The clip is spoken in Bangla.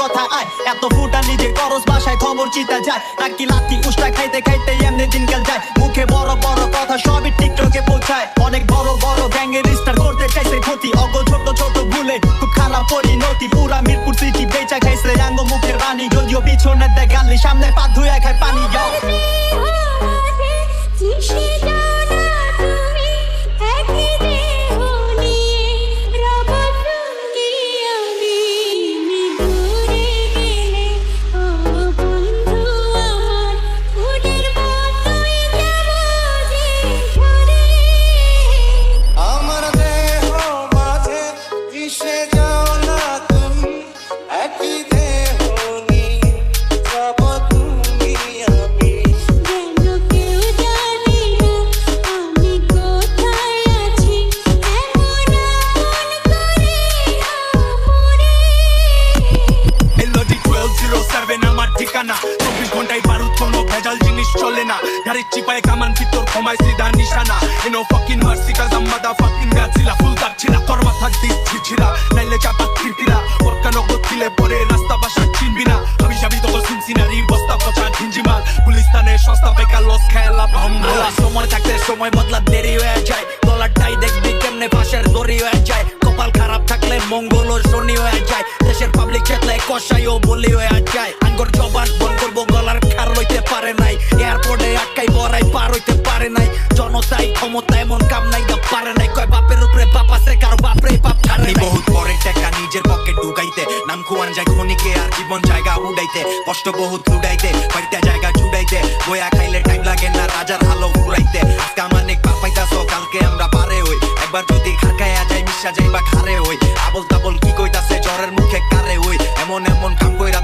কথা আয়। এত ফুটা নিজে করস বাসায় খবর চিতা যায়। নাকি উষ্টা খাইতে খাইতে এমনি দিনকাল যায়। মুখে বড় বড় কথা সবই টিকটকে পৌঁছায়। অনেক বড় বড় ব্যাঙ্গে রিস্টার করতে চাইছে ক্ষতি। অগ ছোট ছোট ভুলে খুব খারাপ পরিণতি। পুরা মিরপুর সিটি বেচা খাইছে রাঙ্গ মুখের রানী। যদিও পিছনে সামনে পা ধুয়ে খায় পানি। ঠিকানা চব্বিশ ঘন্টায় বারুদ, কোনো ভেজাল জিনিস চলে না। গাড়ির চিপায় কামান কমায় সিধা নিশানা। এনো ফাকিং মার্সি কাজ আমাদা ফাকিং গাছিলা ফুল ছিছিলা নাইলে চাপা পরে রাস্তা বাসা চিনবি না। আমি যাবি সিনসিনারি বস্তা পচা সস্তা বেকার লস খেলা সময় থাকতে সময় বদলা দেরি হয়ে যায়। দেখবি কেমনে পাশের দড়ি হয়ে যায়। কপাল খারাপ থাকলে মঙ্গল চেতলে ও বলি হয়ে যায় আঙ্গর জবান বন করব গলার খার লইতে পারে নাই। এয়ারপোর্টে আটকাই বড়াই পার হইতে পারে নাই। জনতাই ক্ষমতা এমন কাম নাই পারে নাই। কয় বাপের উপরে বাপ আছে কারও বাপরে বাপ নাই। বহুত পরে টাকা নিজের পকেট ঢুকাইতে। নাম খুয়ান যায় খনিকে আর জীবন জায়গা উড়াইতে। কষ্ট বহুত লুডাইতে বাড়িতে জায়গা জুড়াইতে বয়া খাইলে টাইম লাগে না রাজার আলো ফুরাইতে। আজকে আমার নেক পাইতাছো কালকে আমরা পারে হই। একবার যদি খারকায়া যাই মিশা যাই বা খারে হই। আবল তাবল কি কইতাছে জ্বরের মুখে কারে হই। এমন এমন কাম